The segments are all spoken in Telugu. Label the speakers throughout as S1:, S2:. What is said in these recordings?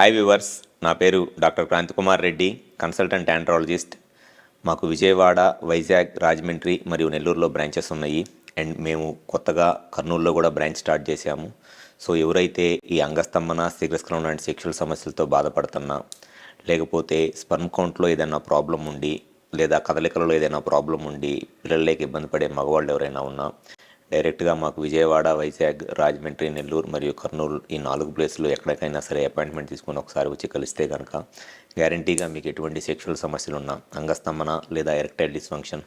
S1: హాయ్ వ్యూవర్స్ నా పేరు doctor Kranthi Kumar Reddy consultant andrologist మాకు విజయవాడ వైజాగ్ రాజమండ్రి మరియు నెల్లూరులో బ్రాంచెస్ ఉన్నాయి. అండ్ మేము కొత్తగా కర్నూలులో కూడా బ్రాంచ్ స్టార్ట్ చేశాము. సో ఎవరైతే ఈ అంగస్తంభన శీఘ్రస్ఖలనం లాంటి సెక్షువల్ సమస్యలతో బాధపడుతున్నా లేకపోతే స్పర్మ్ కౌంట్లో ఏదైనా ప్రాబ్లం ఉండి లేదా కదలికలలో ఏదైనా ప్రాబ్లం ఉండి పిల్లలకి ఇబ్బంది పడే మగవాళ్ళు ఎవరైనా ఉన్నా డైరెక్ట్గా మాకు విజయవాడ వైజాగ్ రాజమండ్రి నెల్లూరు మరియు కర్నూలు ఈ నాలుగు ప్లేసులు ఎక్కడికైనా సరే అపాయింట్మెంట్ తీసుకొని ఒకసారి వచ్చి కలిస్తే కనుక గ్యారంటీగా మీకు ఎటువంటి సెక్షువల్ సమస్యలు ఉన్నా అంగస్తంభన లేదా ఎరెక్టైల్ డిస్ఫంక్షన్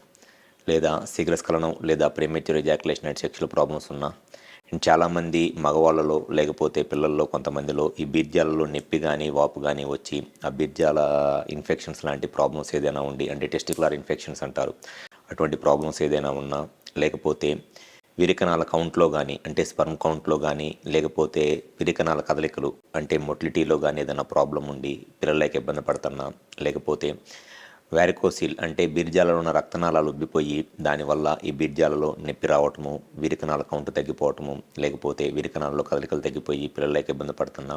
S1: లేదా శీఘ్రస్ఖలనం లేదా premature ejaculation and sexual problems ఉన్నా అండ్ చాలామంది మగవాళ్ళలో లేకపోతే పిల్లల్లో కొంతమందిలో ఈ బీర్జాలలో నొప్పి కానీ వాపు కానీ వచ్చి ఆ బీర్జాల ఇన్ఫెక్షన్స్ లాంటి ప్రాబ్లమ్స్ ఏదైనా ఉండి అంటే టెస్టికులర్ ఇన్ఫెక్షన్స్ అంటారు అటువంటి ప్రాబ్లమ్స్ ఏదైనా ఉన్నా లేకపోతే విరికణాల కౌంట్లో కానీ అంటే స్పర్మ్ కౌంట్లో కానీ లేకపోతే విరికణాల కదలికలు అంటే మొటిలిటీలో కానీ ఏదైనా ప్రాబ్లం ఉండి పిల్లలకి ఇబ్బంది పడుతున్నా లేకపోతే వ్యారికోసిల్ అంటే బీర్జాలలో ఉన్న రక్తనాళాలు ఉబ్బిపోయి దానివల్ల ఈ బీర్జాలలో నొప్పి రావటము విరికణాల కౌంట్ తగ్గిపోవటము లేకపోతే విరికణాలలో కదలికలు తగ్గిపోయి పిల్లలకి ఇబ్బంది పడుతున్నా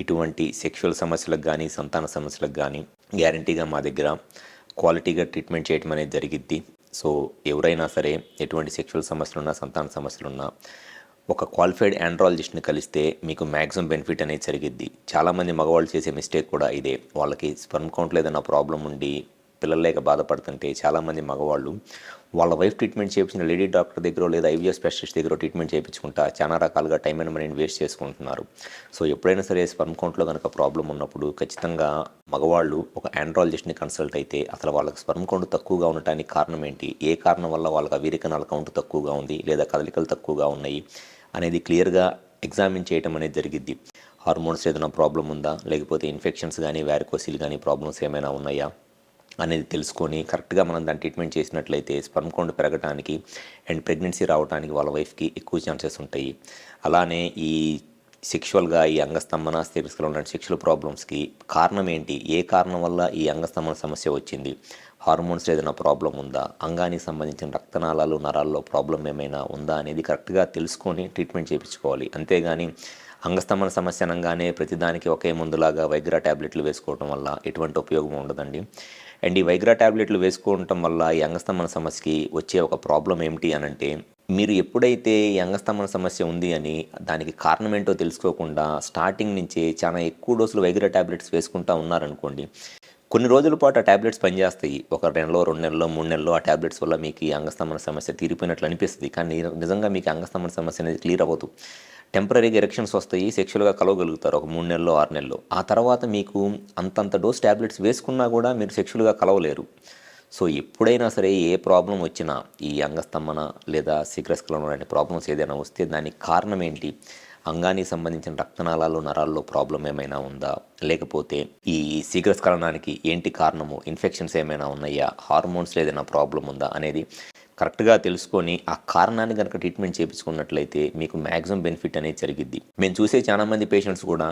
S1: ఇటువంటి సెక్షువల్ సమస్యలకు కానీ సంతాన సమస్యలకు కానీ గ్యారంటీగా మా దగ్గర క్వాలిటీగా ట్రీట్మెంట్ చేయటం అనేది జరిగిద్ది. సో ఎవరైనా సరే ఎటువంటి సెక్షువల్ సమస్యలున్నా సంతాన సమస్యలున్నా ఒక క్వాలిఫైడ్ ఆండ్రాలజిస్ట్ని కలిస్తే మీకు మ్యాక్సిమం బెనిఫిట్ అనేది జరిగిద్ది. చాలామంది మగవాళ్ళు చేసే మిస్టేక్ కూడా ఇదే. వాళ్ళకి స్పర్మ్ కౌంట్లో ఏదైనా ప్రాబ్లం ఉండి పిల్లలు లేక బాధపడుతుంటే చాలామంది మగవాళ్ళు వాళ్ళ వైఫ్ ట్రీట్మెంట్ చేయించిన లేడీ డాక్టర్ దగ్గర లేదా ఐవీఎస్ స్పెషలిస్ట్ దగ్గర ట్రీట్మెంట్ చేయించుకుంటా చాలా రకాలుగా టైం అండ్ మనీని వేస్ట్ చేసుకుంటున్నారు. సో ఎప్పుడైనా సరే స్పర్మ్ కౌంట్లో కనుక ప్రాబ్లం ఉన్నప్పుడు ఖచ్చితంగా మగవాళ్ళు ఒక ఆండ్రాలజిస్ట్ని కన్సల్ట్ అయితే అసలు వాళ్ళకి స్పర్మ్ కౌంట్ తక్కువగా ఉండటానికి కారణం ఏంటి? ఏ కారణం వల్ల వాళ్ళకి వీరికణాల కౌంట్ తక్కువగా ఉంది లేదా కదలికలు తక్కువగా ఉన్నాయి అనేది క్లియర్గా ఎగ్జామిన్ చేయడం అనేది జరిగిద్ది. హార్మోన్స్ ఏదైనా ప్రాబ్లం ఉందా? లేకపోతే ఇన్ఫెక్షన్స్ కానీ వ్యారికోసిల్ కానీ ప్రాబ్లమ్స్ ఏమైనా ఉన్నాయా? అనేది తెలుసుకొని కరెక్ట్గా మనం దాన్ని ట్రీట్మెంట్ చేసినట్లయితే స్పర్మ్ కౌంట్ పెరగడానికి అండ్ ప్రెగ్నెన్సీ రావడానికి వాళ్ళ వైఫ్కి ఎక్కువ ఛాన్సెస్ ఉంటాయి. అలానే ఈ సెక్షువల్గా ఈ అంగస్తంభన స్థిరస్కలం ఉన్న సెక్షువల్ ప్రాబ్లమ్స్కి కారణం ఏంటి? ఏ కారణం వల్ల ఈ అంగస్తంభన సమస్య వచ్చింది? హార్మోన్స్ ఏదైనా ప్రాబ్లం ఉందా? అంగానికి సంబంధించిన రక్తనాళాలు నరాల్లో ప్రాబ్లం ఏమైనా ఉందా అనేది కరెక్ట్గా తెలుసుకొని ట్రీట్మెంట్ చేయించుకోవాలి. అంతేగాని అంగస్తంభన సమస్య అనగానే ప్రతిదానికి ఒకే మందులాగా వైగ్రా ట్యాబ్లెట్లు వేసుకోవడం వల్ల ఎటువంటి ఉపయోగం ఉండదండి. అండ్ ఈ వైగ్రా ట్యాబ్లెట్లు వేసుకోవటం వల్ల ఈ అంగస్తమన సమస్యకి వచ్చే ఒక ప్రాబ్లం ఏమిటి అని అంటే మీరు ఎప్పుడైతే ఈ అంగస్తమన సమస్య ఉంది అని దానికి కారణం ఏంటో తెలుసుకోకుండా స్టార్టింగ్ నుంచి చాలా ఎక్కువ డోసులు వైగ్రా ట్యాబ్లెట్స్ వేసుకుంటా ఉన్నారనుకోండి కొన్ని రోజుల పాటు ఆ ట్యాబ్లెట్స్ పనిచేస్తాయి. ఒక నెలలో రెండు నెలలో మూడు నెలల్లో ఆ ట్యాబ్లెట్స్ వల్ల మీకు ఈ అంగస్తమన సమస్య తీరిపోయినట్లు అనిపిస్తుంది. కానీ నిజంగా మీకు అంగస్తమన సమస్య అనేది క్లియర్ అవ్వదు. టెంపరీగా ఎరెక్షన్స్ వస్తాయి సెక్షువల్గా కలవగలుగుతారు ఒక మూడు నెలలో ఆరు నెలల్లో ఆ తర్వాత మీకు అంతంత డోస్ ట్యాబ్లెట్స్ వేసుకున్నా కూడా మీరు సెక్షువల్గా కలవలేరు. సో ఎప్పుడైనా సరే ఏ ప్రాబ్లం వచ్చినా ఈ అంగస్తంభన లేదా శీఘ్రస్ఖలనం లాంటి ప్రాబ్లమ్స్ ఏదైనా వస్తే దానికి కారణం ఏంటి? అంగానికి సంబంధించిన రక్తనాళాలు నరాల్లో ప్రాబ్లం ఏమైనా ఉందా? లేకపోతే ఈ శీఘ్రస్ఖలనానికి ఏంటి కారణము? ఇన్ఫెక్షన్స్ ఏమైనా ఉన్నాయా? హార్మోన్స్లో ఏదైనా ప్రాబ్లం ఉందా? అనేది కరెక్ట్గా తెలుసుకొని ఆ కారణాన్ని కనుక ట్రీట్మెంట్ చేయించుకున్నట్లయితే మీకు మ్యాక్సిమం బెనిఫిట్ అనేది జరిగిద్ది. మేము చూసే చాలామంది పేషెంట్స్ కూడా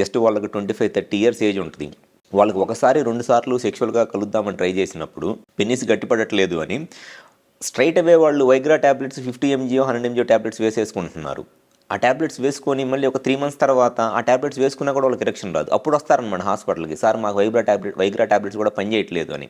S1: జస్ట్ వాళ్ళకి twenty five thirty years age ఉంటుంది. వాళ్ళకి ఒకసారి రెండు సార్లు సెక్షువల్గా కలుద్దామని ట్రై చేసినప్పుడు పెన్నిస్ గట్టిపడట్లేదు అని స్ట్రైట్ అవే వాళ్ళు viagra tablets fifty MG hundred MG tablets వేసేసుకుంటున్నారు. ఆ ట్యాబ్లెట్స్ వేసుకొని మళ్ళీ ఒక త్రీ మంత్స్ తర్వాత ఆ ట్యాబ్లెట్స్ వేసుకున్నా కూడా వాళ్ళకి ఎరక్షన్ రాదు. అప్పుడు వస్తారనమాట హాస్పిటల్కి సార్ మాకు వైగ్రా ట్యాబ్లెట్ వైగ్రా ట్యాబ్లెట్స్ కూడా పనిచేయట్లేదు అని.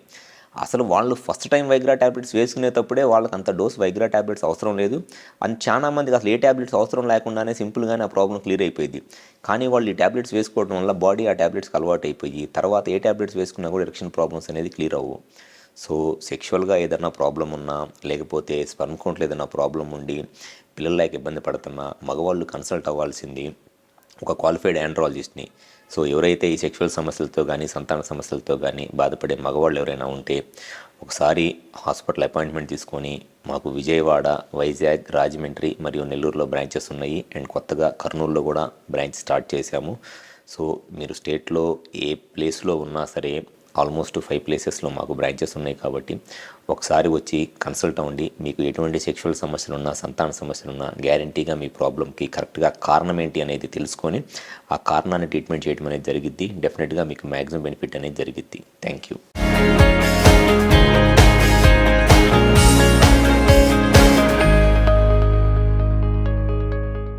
S1: అసలు వాళ్ళు ఫస్ట్ టైం వైగ్రా ట్యాబ్లెట్స్ వేసుకునేటప్పుడే వాళ్ళకి అంత డోస్ వైగ్రా ట్యాబ్లెట్స్ అవసరం లేదు. అని చాలా మందికి అసలు ఏ ట్యాబ్లెట్స్ అవసరం లేకుండానే సింపుల్గానే ఆ ప్రాబ్లం క్లియర్ అయిపోయింది. కానీ వాళ్ళు ఈ ట్యాబ్లెట్స్ వేసుకోవడం వల్ల బాడీ ఆ ట్యాబ్లెట్స్కి అలవాటు అయిపోయి తర్వాత ఏ ట్యాబ్లెట్స్ వేసుకున్నా కూడా ఎరక్షన్ ప్రాబ్లమ్స్ అనేది క్లియర్ అవ్వు. సో సెక్షువల్గా ఏదైనా ప్రాబ్లం ఉన్నా లేకపోతే స్పర్మ్ కౌంట్లో ఏదైనా ప్రాబ్లం ఉండి పిల్లలకి ఇబ్బంది పడుతున్నా మగవాళ్ళు కన్సల్ట్ అవ్వాల్సింది ఒక క్వాలిఫైడ్ ఆండ్రాలజిస్ట్ని సో ఎవరైతే ఈ సెక్షువల్ సమస్యలతో కానీ సంతాన సమస్యలతో కానీ బాధపడే మగవాళ్ళు ఎవరైనా ఉంటే ఒకసారి హాస్పిటల్ అపాయింట్మెంట్ తీసుకొని మాకు విజయవాడ వైజాగ్ రాజమండ్రి మరియు నెల్లూరులో బ్రాంచెస్ ఉన్నాయి. అండ్ కొత్తగా కర్నూలులో కూడా బ్రాంచ్ స్టార్ట్ చేశాము. సో మీరు స్టేట్లో ఏ ప్లేస్లో ఉన్నా సరే ఆల్మోస్ట్ ఫైవ్ ప్లేసెస్లో మాకు బ్రాంచెస్ ఉన్నాయి కాబట్టి ఒకసారి వచ్చి కన్సల్ట్ అవ్వండి. మీకు ఎటువంటి సెక్షువల్ సమస్యలు ఉన్నా సంతాన సమస్యలు ఉన్నా గ్యారంటీగా మీ ప్రాబ్లంకి కరెక్ట్గా కారణం ఏంటి అనేది తెలుసుకొని ఆ కారణాన్ని ట్రీట్మెంట్ చేయడం అనేది జరిగిద్ది. డెఫినెట్గా మీకు మ్యాక్సిమం బెనిఫిట్ అనేది జరిగిద్ది. Thank you